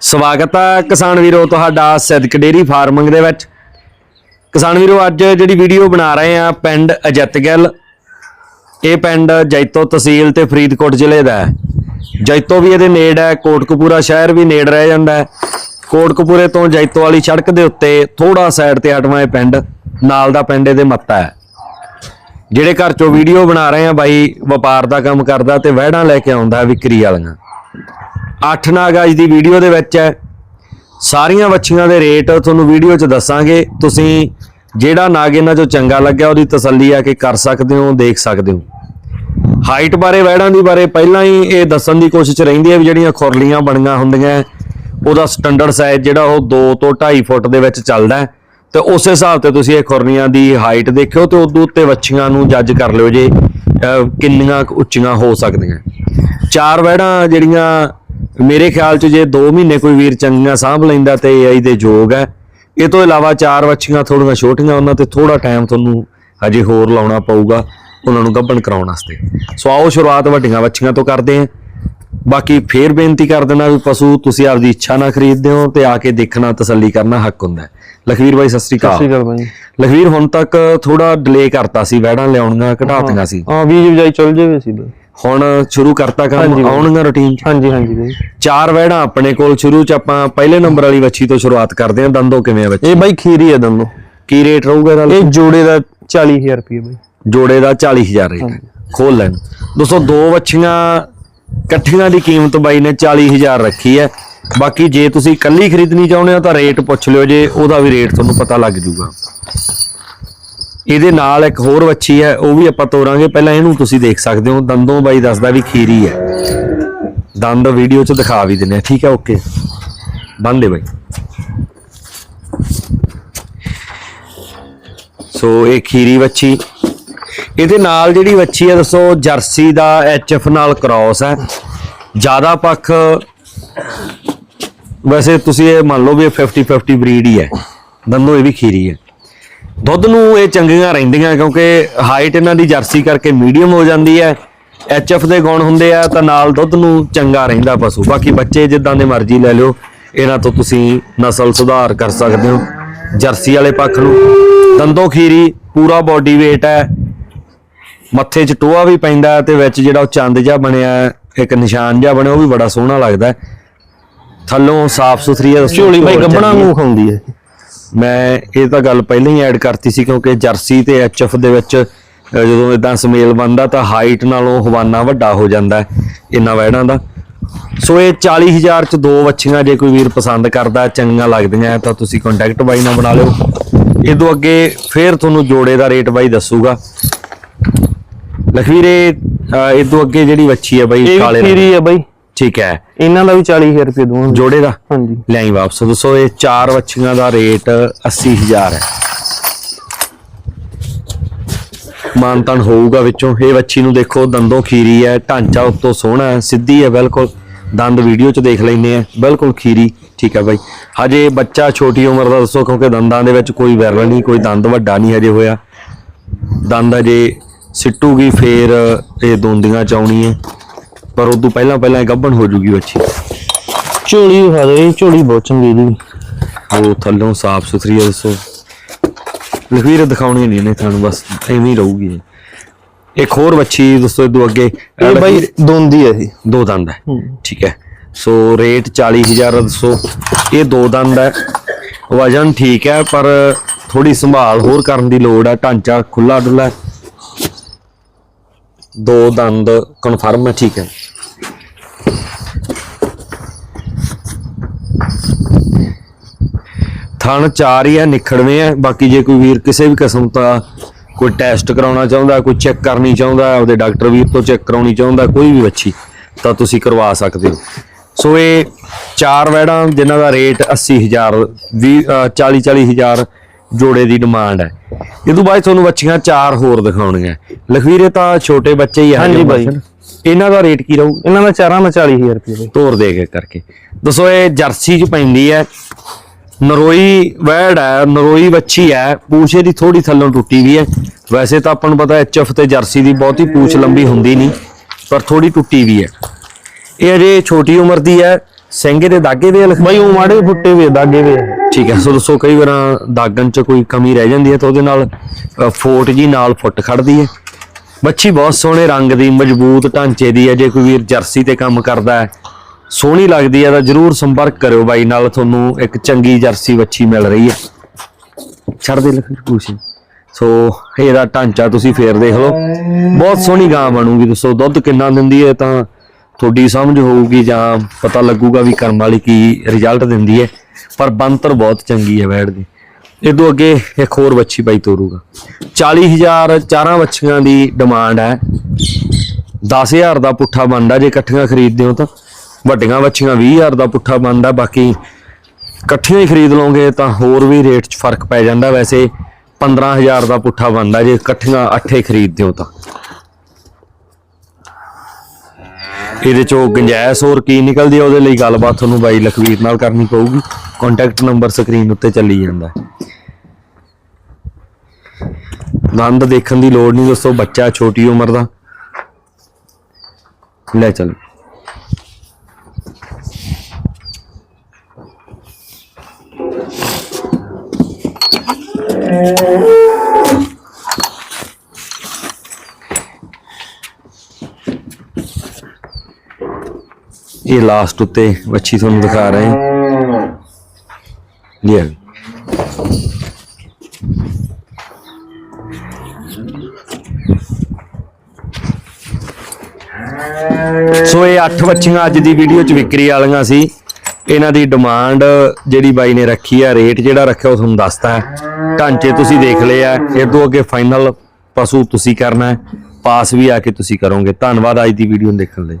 ਸਵਾਗਤ ਹੈ ਕਿਸਾਨ ਵੀਰੋ ਤੁਹਾਡਾ ਸਿਦਕ ਡੇਰੀ ਫਾਰਮਿੰਗ ਦੇ ਵਿੱਚ। ਕਿਸਾਨ ਵੀਰੋ, ਅੱਜ ਜਿਹੜੀ ਵੀਡੀਓ ਬਣਾ ਰਹੇ ਆ ਪਿੰਡ ਅਜਤਗਿੱਲ ਇਹ ਪਿੰਡ ਜੈਤੋ ਤਹਿਸੀਲ ਤੇ ਫਰੀਦਕੋਟ ਜ਼ਿਲ੍ਹੇ ਦਾ ਹੈ। ਜੈਤੋ ਵੀ ਇਹਦੇ ਨੇੜ ਹੈ, ਕੋਟਕਪੂਰਾ ਸ਼ਹਿਰ ਵੀ ਨੇੜ ਰਹਿ ਜਾਂਦਾ ਹੈ। ਕੋਟਕਪੂਰੇ ਤੋਂ ਜੈਤੋ ਵਾਲੀ ਸੜਕ ਦੇ ਉੱਤੇ ਥੋੜਾ ਸਾਈਡ ਤੇ ਹਟਵਾ ਇਹ ਪਿੰਡ, ਨਾਲ ਦਾ ਪਿੰਡ ਇਹਦੇ ਮੱਤਾ ਹੈ। ਜਿਹੜੇ ਘਰ ਚੋਂ ਵੀਡੀਓ ਬਣਾ ਰਹੇ ਆ ਬਾਈ, ਵਪਾਰ ਦਾ ਕੰਮ ਕਰਦਾ ਤੇ ਵਹਿੜਾਂ ਲੈ ਕੇ ਆਉਂਦਾ ਵਿਕਰੀ ਵਾਲੀਆਂ। 8 ਨਾਗ ਅੱਜ ਦੀ ਵੀਡੀਓ ਦੇ ਵਿੱਚ ਹੈ। ਸਾਰੀਆਂ ਵੱਛੀਆਂ ਦੇ ਰੇਟ ਤੁਹਾਨੂੰ ਵੀਡੀਓ 'ਚ ਦੱਸਾਂਗੇ। ਤੁਸੀਂ ਜਿਹੜਾ ਨਾਗ ਇਹਨਾਂ 'ਚੋਂ ਚੰਗਾ ਲੱਗਿਆ, ਉਹਦੀ ਤਸੱਲੀ ਆ ਕੇ ਕਰ ਸਕਦੇ ਹੋ, ਦੇਖ ਸਕਦੇ ਹੋ। ਹਾਈਟ ਬਾਰੇ ਵੈੜਾਂ ਦੀ ਬਾਰੇ ਪਹਿਲਾਂ ਹੀ ਇਹ ਦੱਸਣ ਦੀ ਕੋਸ਼ਿਸ਼ ਰਹਿੰਦੀ ਹੈ ਵੀ ਜਿਹੜੀਆਂ ਖੁਰਲੀਆਂ ਬਣੀਆਂ ਹੁੰਦੀਆਂ ਉਹਦਾ ਸਟੈਂਡਰਡ ਸਾਈਜ਼ ਜਿਹੜਾ ਉਹ 2 ਤੋਂ 2.5 ਫੁੱਟ ਦੇ ਵਿੱਚ ਚੱਲਦਾ ਹੈ। ਤੇ ਉਸੇ ਹਿਸਾਬ ਤੇ ਤੁਸੀਂ ਇਹ ਖੁਰਲੀਆਂ ਦੀ ਹਾਈਟ ਦੇਖਿਓ ਤੇ ਉਦੋਂ ਉੱਤੇ ਵੱਛੀਆਂ ਨੂੰ ਜੱਜ ਕਰ ਲਿਓ ਜੇ ਕਿੰਨੀਆਂ ਕੁ ਉੱਚੀਆਂ ਹੋ ਸਕਦੀਆਂ। ਚਾਰ ਵੈੜਾਂ ਜਿਹੜੀਆਂ ਮੇਰੇ ਖਿਆਲ 'ਚ ਜੇ 2 ਮਹੀਨੇ ਕੋਈ ਵੀਰ ਚੰਗੀਆਂ ਸਾਂਭ ਲੈਂਦਾ ਤੇ ਇਹ ਦੇ ਯੋਗ ਹੈ। ਇਹ ਤੋਂ ਇਲਾਵਾ ਚਾਰ ਵੱਛੀਆਂ ਥੋੜੀਆਂ ਛੋਟੀਆਂ ਉਹਨਾਂ ਤੇ ਥੋੜਾ ਟਾਈਮ ਤੁਹਾਨੂੰ ਹਜੇ ਹੋਰ ਲਾਉਣਾ ਪਊਗਾ ਉਹਨਾਂ ਨੂੰ ਗੱਭਣ ਕਰਾਉਣ ਵਾਸਤੇ। ਸੋ ਆਓ ਸ਼ੁਰੂਆਤ ਵੱਡੀਆਂ ਵੱਛੀਆਂ ਤੋਂ ਕਰਦੇ ਹਾਂ। ਬਾਕੀ ਫੇਰ ਬੇਨਤੀ ਕਰ ਦੇਣਾ ਵੀ ਪਸ਼ੂ ਤੁਸੀਂ ਆਪਦੀ ਇੱਛਾ ਨਾਲ ਖਰੀਦਦੇ ਹੋ ਤੇ ਆ ਕੇ ਦੇਖਣਾ ਤਸੱਲੀ ਕਰਨਾ ਹੱਕ ਹੁੰਦਾ ਹੈ। ਲਖਵੀਰ ਬਾਈ ਸਤਿ ਸ੍ਰੀ ਸਤਿ ਸ਼੍ਰੀ ਅਕਾਲ ਅਕਾਲ ਭਾਈ ਲਖਵੀਰ ਹੁਣ ਤੱਕ ਥੋੜਾ ਡਿਲੇ ਕਰਤਾ ਸੀ ਵੈੜਾਂ ਲਿਆਉਣੀਆਂ ਘਟਾਤੀਆਂ ਸੀ। ਹਾਂ ਵੀਜ ਵਜਾਈ ਚੱਲ ਜਾਵੇ ਸੀ। ਭਾਈ ਹੁਣ ਸ਼ੁਰੂ ਕਰਤਾ ਕੰਮ ਬਾਈ। ਆਉਣਗੀਆਂ ਰੁਟੀਨ ਚ। ਹਾਂਜੀ ਹਾਂਜੀ ਭਾਈ ਚਾਰ ਵੈੜਾਂ ਆਪਣੇ ਕੋਲ ਸ਼ੁਰੂ ਚ ਆਪਾਂ ਪਹਿਲੇ ਨੰਬਰ ਵਾਲੀ ਵੱਛੀ ਤੋਂ ਸ਼ੁਰੂਆਤ ਕਰਦੇ ਹਾਂ। ਦੰਦੋ ਕਿਵੇਂ ਆ ਬੱਚੇ? ਇਹ ਭਾਈ ਖੀਰੀ ਹੈ ਦੰਦੋ ਕੀ ਰੇਟ ਰਹੂਗਾ ਇਹਦਾ? ਇਹ ਜੋੜੇ ਦਾ 40000 ਰੁਪਏ ਭਾਈ ਜੋੜੇ ਦਾ 40000 ਰੇਟ। ਖੋਲ ਲੈਣ। ਦੋਸਤੋ ਦੋ ਵੱਛੀਆਂ ਇਕੱਠੀਆਂ ਦੀ ਕੀਮਤ ਬਾਈ ਨੇ 40000 ਰੱਖੀ ਹੈ। ਬਾਕੀ ਜੇ ਤੁਸੀਂ ਇਕੱਲੀ ਖਰੀਦਣੀ ਚਾਹੁੰਦੇ ਹੋ ਤਾਂ ਰੇਟ ਪੁੱਛ ਲਿਓ। ਜੇ ਉਹਦਾ ਵੀ ਰੇਟ ਤੁਹਾਨੂੰ ਪਤਾ ਲੱਗ ਜਾਊਗਾ ਇਹਦੇ ਨਾਲ ਇੱਕ ਹੋਰ ਵੱਛੀ ਹੈ, ਉਹ ਵੀ ਆਪਾਂ ਤੋਰਾਂਗੇ। ਪਹਿਲਾਂ ਇਹਨੂੰ ਤੁਸੀਂ ਦੇਖ ਸਕਦੇ ਹੋ, ਦੰਦੋਂ ਬਾਈ ਦੱਸਦਾ ਵੀ ਖੀਰੀ ਹੈ। ਦੰਦ ਵੀਡੀਓ 'ਚ ਦਿਖਾ ਵੀ ਦਿੰਨੇ ਆ, ਠੀਕ ਹੈ ਓਕੇ ਬੰਦ ਦੇ ਬਾਈ। ਸੋ ਇਹ ਖੀਰੀ ਵੱਛੀ। ਇਹਦੇ ਨਾਲ ਜਿਹੜੀ ਵੱਛੀ ਹੈ, ਦੱਸੋ, ਜਰਸੀ ਦਾ ਐਚਐਫ ਨਾਲ ਕ੍ਰਾਸ ਹੈ। ਜ਼ਿਆਦਾ ਪੱਖ, ਵੈਸੇ ਤੁਸੀਂ ਇਹ ਮੰਨ ਲਓ ਵੀ 50 50 ਬਰੀਡ ਹੀ ਹੈ। ਦੰਦੋ ਇਹ ਵੀ ਖੀਰੀ ਹੈ। ਦੁੱਧ ਨੂੰ ਇਹ ਚੰਗੀਆਂ ਰਹਿੰਦੀਆਂ ਕਿਉਂਕਿ ਹਾਈਟ ਇਹਨਾਂ ਦੀ ਜਰਸੀ ਕਰਕੇ ਮੀਡੀਅਮ ਹੋ ਜਾਂਦੀ ਹੈ। ਐਚਐਫ ਦੇ ਗੁਣ ਹੁੰਦੇ ਆ ਤਾਂ ਨਾਲ ਦੁੱਧ ਨੂੰ ਚੰਗਾ ਰਹਿੰਦਾ ਪਸ਼ੂ। ਬਾਕੀ ਬੱਚੇ ਜਿੱਦਾਂ ਦੇ ਮਰਜ਼ੀ ਲੈ ਲਿਓ ਇਹਨਾਂ ਤੋਂ ਤੁਸੀਂ ਨਸਲ ਸੁਧਾਰ ਕਰ ਸਕਦੇ ਹੋ। ਜਰਸੀ ਵਾਲੇ ਪੱਖ ਨੂੰ। ਦੰਦੋ ਖੀਰੀ ਪੂਰਾ ਬਾਡੀ weight ਹੈ। ਮੱਥੇ 'ਚ ਟੋਆ ਵੀ ਪੈਂਦਾ ਤੇ ਵਿੱਚ ਜਿਹੜਾ ਉਹ ਚੰਦ ਜਿਹਾ ਬਣਿਆ ਇੱਕ ਨਿਸ਼ਾਨ ਜਿਹਾ ਬਣਿਆ ਉਹ ਵੀ ਬੜਾ ਸੋਹਣਾ ਲੱਗਦਾ। ਥੱਲੋਂ ਸਾਫ਼ ਸੁਥਰੀ ਹੈ ਝੋਲੀ ਭਾਈ ਗੱਬਣਾ। ਨੂੰ ਖਾਉਂਦੀ ਹੈ। ਮੈਂ ਇਹ ਤਾਂ ਗੱਲ ਪਹਿਲਾਂ ਹੀ ਐਡ ਕਰਤੀ ਸੀ ਕਿਉਂਕਿ ਜਰਸੀ ਤੇ ਐਚਐਫ ਦੇ ਵਿੱਚ ਜਦੋਂ ਇਦਾਂ ਸਮੇਲ ਬਣਦਾ ਤਾਂ ਹਾਈਟ ਨਾਲੋਂ ਹਵਾਨਾ ਵੱਡਾ ਹੋ ਜਾਂਦਾ ਇਹਨਾਂ ਵੈੜਾਂ ਦਾ। ਸੋ ਇਹ 40000 ਚ ਦੋ ਵੱਛੀਆਂ ਜੇ ਕੋਈ ਵੀਰ ਪਸੰਦ ਕਰਦਾ ਚੰਗੀਆਂ ਲੱਗਦੀਆਂ ਤਾਂ ਤੁਸੀਂ ਕੰਟੈਕਟ ਬਾਈ ਨਾਲ ਬਣਾ ਲਿਓ। ਇਹ ਤੋਂ ਅੱਗੇ ਫੇਰ ਤੁਹਾਨੂੰ ਜੋੜੇ ਦਾ ਰੇਟ ਬਾਈ ਦੱਸੂਗਾ। ਲਖਵੀਰੇ ਇਹ ਤੋਂ ਅੱਗੇ ਜਿਹੜੀ ਵੱਛੀ ਹੈ ਬਾਈ ਕਾਲੇ ਰੰਗ ਦੀ। ਹੈ ਭਾਈ ਠੀਕ ਹੈ। ਇਹਨਾਂ ਦਾ ਵੀ 40000 ਰੁਪਏ ਦੂੰਗਾ ਜੋੜੇ ਦਾ? ਹਾਂਜੀ। ਲਿਆਈ ਵਾਪਸ। ਦੱਸੋ ਇਹ ਚਾਰ ਵੱਛੀਆਂ ਦਾ ਰੇਟ 80000 ਹੈ। ਮਾਨਤਨ ਹੋਊਗਾ ਵਿੱਚੋਂ। ਇਹ ਵੱਛੀ ਨੂੰ ਦੇਖੋ ਦੰਦੋਂ ਖੀਰੀ ਹੈ ਢਾਂਚਾ ਉੱਤੋਂ ਸੋਹਣਾ ਹੈ ਸਿੱਧੀ ਹੈ ਬਿਲਕੁਲ ਦੰਦ ਵੀਡੀਓ 'ਚ ਦੇਖ ਲੈਂਦੇ ਆ। ਬਿਲਕੁਲ ਖੀਰੀ ਠੀਕ ਹੈ ਬਾਈ। ਹਜੇ ਬੱਚਾ ਛੋਟੀ ਉਮਰ ਦਾ ਦੱਸੋ ਕਿਉਂਕਿ ਦੰਦਾਂ ਦੇ ਵਿੱਚ ਕੋਈ ਵਿਰਲ ਨਹੀਂ ਕੋਈ ਦੰਦ ਵੱਡਾ ਨਹੀਂ ਹਜੇ ਹੋਇਆ। ਦੰਦ ਹਜੇ ਸਿੱਟੂਗੀ ਫੇਰ ਇਹ ਦੋਂਦੀਆਂ ਚਾਉਣੀ ਹੈ। ਪਰ ਉਦੋਂ ਪਹਿਲਾਂ ਪਹਿਲਾਂ ਇਹ ਗੱਭਣ ਹੋ ਜੂਗੀ ਵੱਛੀ। ਝੋਲੀ ਦਿਖਾ ਦਿਓ ਇਹ ਝੋਲੀ ਬਹੁਤ ਚੰਗੀ ਦੀ। ਉਹ ਥੱਲੋਂ ਸਾਫ਼ ਸੁਥਰੀ ਹੈ ਦੱਸੋ। ਲਖਵੀਰ ਦਿਖਾਉਣੀ ਨਹੀਂ ਨੇ ਤੁਹਾਨੂੰ ਬਸ ਐਵੇਂ ਹੀ ਰਹੂਗੀ ਇਹ। ਇੱਕ ਹੋਰ ਵੱਛੀ ਦੋਸਤੋ ਇਦੋਂ ਅੱਗੇ। ਇਹ ਭਾਈ ਦੋਂਦੀ ਹੈ ਇਹ। ਦੋ ਦੰਦ ਹੈ। ਠੀਕ ਹੈ। ਸੋ ਰੇਟ 40000 ਦੱਸੋ। ਇਹ ਦੋ ਦੰਦ ਹੈ ਵਜਨ ਠੀਕ ਹੈ ਪਰ ਥੋੜੀ ਸੰਭਾਲ ਹੋਰ ਕਰਨ ਦੀ ਲੋੜ ਹੈ ਢਾਂਚਾ ਖੁੱਲਾ ਡੁੱਲਾ। ਦੋ ਦੰਦ ਕਨਫਰਮ ਹੈ ਠੀਕ ਹੈ। ਥਣ ਚਾਰ ਹੀ ਹੈ ਨਿਖੜਵੇਂ ਹੈ ਬਾਕੀ ਜੇ ਕੋਈ ਵੀਰ ਕਿਸੇ ਵੀ ਕਿਸਮ ਦਾ ਕੋਈ ਟੈਸਟ ਕਰਾਉਣਾ ਚਾਹੁੰਦਾ ਕੋਈ ਚੈੱਕ ਕਰਨੀ ਚਾਹੁੰਦਾ ਆਪਦੇ ਡਾਕਟਰ ਵੀਰ ਤੋਂ ਚੈੱਕ ਕਰਾਉਣੀ ਚਾਹੁੰਦਾ ਕੋਈ ਵੀ ਵੱਛੀ ਤਾਂ ਤੁਸੀਂ ਕਰਵਾ ਸਕਦੇ ਹੋ। ਸੋ ਇਹ ਚਾਰ ਵੈੜਾਂ ਜਿਨ੍ਹਾਂ ਦਾ ਰੇਟ 80000 40 40000 ਜੋੜੇ ਦੀ ਡਿਮਾਂਡ ਹੈ। ਇਹ ਤੋਂ ਬਾਅਦ ਤੁਹਾਨੂੰ ਵੱਛੀਆਂ ਚਾਰ ਹੋਰ ਦਿਖਾਉਣੀਆਂ। ਲਖਵੀਰੇ ਤਾਂ ਛੋਟੇ ਬੱਚੇ ਹੀ ਆ ਹਾਂਜੀ ਬਾਈ। ਇਹਨਾਂ ਦਾ ਰੇਟ ਕੀ ਰਹੂ? ਇਹਨਾਂ ਦਾ ਚਾਰਾਂ ਦਾ 40000 ਰੁਪਏ। ਤੋਰ ਦੇ ਕੇ ਕਰਕੇ। ਦੱਸੋ ਇਹ ਜਰਸੀ ਚ ਪੈਂਦੀ ਹੈ ਨਰੋਈ ਵੈੜ ਹੈ ਨਰੋਈ ਵੱਛੀ ਹੈ ਪੂਛੇ ਦੀ ਥੋੜੀ ਥੱਲੋਂ ਟੁੱਟੀ ਵੀ ਹੈ। ਵੈਸੇ ਤਾਂ ਆਪਾਂ ਨੂੰ ਪਤਾ ਐਚਐਫ ਤੇ ਜਰਸੀ ਦੀ ਬਹੁਤੀ ਪੂਛ ਲੰਬੀ ਹੁੰਦੀ ਨਹੀਂ ਪਰ ਥੋੜੀ ਟੁੱਟੀ ਵੀ ਹੈ। ਇਹ ਅਜੇ ਛੋਟੀ ਉਮਰ ਦੀ ਹੈ ਸਿੰਘੇ ਦੇ ਦਾਗੇ ਦੇ ਲਿਖ ਬਾਈ ਉਹ ਮਾੜੇ ਫੁੱਟੇ ਵੇ ਦਾਗੇ ਵੇ ਠੀਕ ਹੈ ਸੋ ਦੱਸੋ ਕਈ ਵਾਰਾਂ ਦਾਗਣ ਚ ਕੋਈ ਕਮੀ ਰਹਿ ਜਾਂਦੀ ਹੈ ਤਾਂ ਉਹਦੇ ਨਾਲ ਫੋਟ ਜੀ ਨਾਲ ਫੁੱਟ ਖੜਦੀ ਹੈ। ਬੱਚੀ ਬਹੁਤ ਸੋਹਣੇ ਰੰਗ ਦੀ ਮਜ਼ਬੂਤ ਢਾਂਚੇ ਦੀ ਹੈ ਜੇ ਕੋਈ ਵੀਰ ਜਰਸੀ ਤੇ ਕੰਮ ਕਰਦਾ ਹੈ ਸੋਹਣੀ ਲੱਗਦੀ ਹੈ ਤਾਂ ਜਰੂਰ ਸੰਪਰਕ ਕਰਿਓ ਬਾਈ, ਨਾਲ ਤੁਹਾਨੂੰ ਇੱਕ ਚੰਗੀ ਜਰਸੀ ਵੱਛੀ ਮਿਲ ਰਹੀ ਹੈ। ਛੱਡ ਦੇ ਲਖਨ ਕੁਛ। ਸੋ ਇਹਦਾ ਢਾਂਚਾ ਤੁਸੀਂ ਫੇਰ ਦੇਖ ਲਓ। ਬਹੁਤ ਸੋਹਣੀ ਗਾਂ ਬਣੂਗੀ। ਦੱਸੋ, ਦੁੱਧ ਕਿੰਨਾ ਦਿੰਦੀ ਹੈ ਤਾਂ ਤੁਹਾਡੀ ਸਮਝ ਹੋਊਗੀ ਜਾਂ ਪਤਾ ਲੱਗੂਗਾ ਵੀ ਕਰਮ ਵਾਲੀ ਕੀ ਰਿਜ਼ਲਟ ਦਿੰਦੀ ਹੈ। ਪਰ ਬੰਤਰ ਬਹੁਤ ਚੰਗੀ ਹੈ ਵੈੜ ਦੀ। ਇਹ ਤੋਂ ਅੱਗੇ ਇੱਕ ਹੋਰ ਵੱਛੀ ਬਾਈ ਤੋਰੂਗਾ। 40000 ਚਾਰਾਂ ਵੱਛੀਆਂ ਦੀ ਡਿਮਾਂਡ ਹੈ। 10000 ਦਾ ਪੁੱਠਾ ਬਣਦਾ ਜੇ ਇਕੱਠੀਆਂ ਖਰੀਦਦੇ ਹੋ ਤਾਂ। ਵੱਡੀਆਂ ਬੱਚੀਆਂ 20000 ਦਾ ਪੁੱਠਾ ਬਣਦਾ, ਬਾਕੀ ਇਕੱਠੀਆਂ ਹੀ ਖਰੀਦ ਲਓਗੇ ਤਾਂ ਹੋਰ ਵੀ ਰੇਟ 'ਚ ਫ਼ਰਕ ਪੈ ਜਾਂਦਾ ਵੈਸੇ। 15000 ਦਾ ਪੁੱਠਾ ਬਣਦਾ, ਜੇ ਇਕੱਠੀਆਂ ਅੱਠੇ ਖਰੀਦ ਦਿਓ ਤਾਂ। ਇਹਦੇ ਚੋਂ ਗੁੰਜਾਇਸ਼ ਹੋਰ ਕੀ ਨਿਕਲਦੀ ਹੈ ਉਹਦੇ ਲਈ ਗੱਲਬਾਤ ਤੁਹਾਨੂੰ ਬਾਈ ਲਖਵੀਰ ਨਾਲ ਕਰਨੀ ਪਊਗੀ। ਕੰਟੈਕਟ ਨੰਬਰ ਸਕਰੀਨ ਉੱਤੇ ਚੱਲੀ ਜਾਂਦਾ ਨੰਦ ਦੇਖਣ ਦੀ ਲੋੜ ਨਹੀਂ ਦੋਸਤੋ ਬੱਚਾ ਛੋਟੀ ਉਮਰ ਦਾ? ਲੈ ਚੱਲ। ਇਹ ਲਾਸਟ ਉੱਤੇ ਵੱਛੀ ਤੁਹਾਨੂੰ ਦਿਖਾ ਰਹੇ ਹਾਂ। ਲਿਆ ਸੋ ਇਹ ਅੱਠ ਵੱਛੀਆਂ ਅੱਜ ਦੀ ਵੀਡੀਓ ਚ ਵਿਕਰੀ ਵਾਲੀਆਂ ਸੀ। ਇਹਨਾਂ ਦੀ ਡਿਮਾਂਡ ਜਿਹੜੀ ਬਾਈ ਨੇ ਰੱਖੀ ਆ ਰੇਟ ਜਿਹੜਾ ਰੱਖਿਆ ਉਹ ਤੁਹਾਨੂੰ ਦੱਸਤਾ ਢਾਂਚੇ ਤੁਸੀਂ ਦੇਖ ਲਏ ਆ ਇਹ ਤੋਂ ਅੱਗੇ ਫਾਈਨਲ ਪਸ਼ੂ ਤੁਸੀਂ ਕਰਨਾ ਪਾਸ ਵੀ ਆ ਕੇ ਤੁਸੀਂ ਕਰੋਗੇ। ਧੰਨਵਾਦ ਅੱਜ ਦੀ ਵੀਡੀਓ ਨੂੰ ਦੇਖਣ ਲਈ।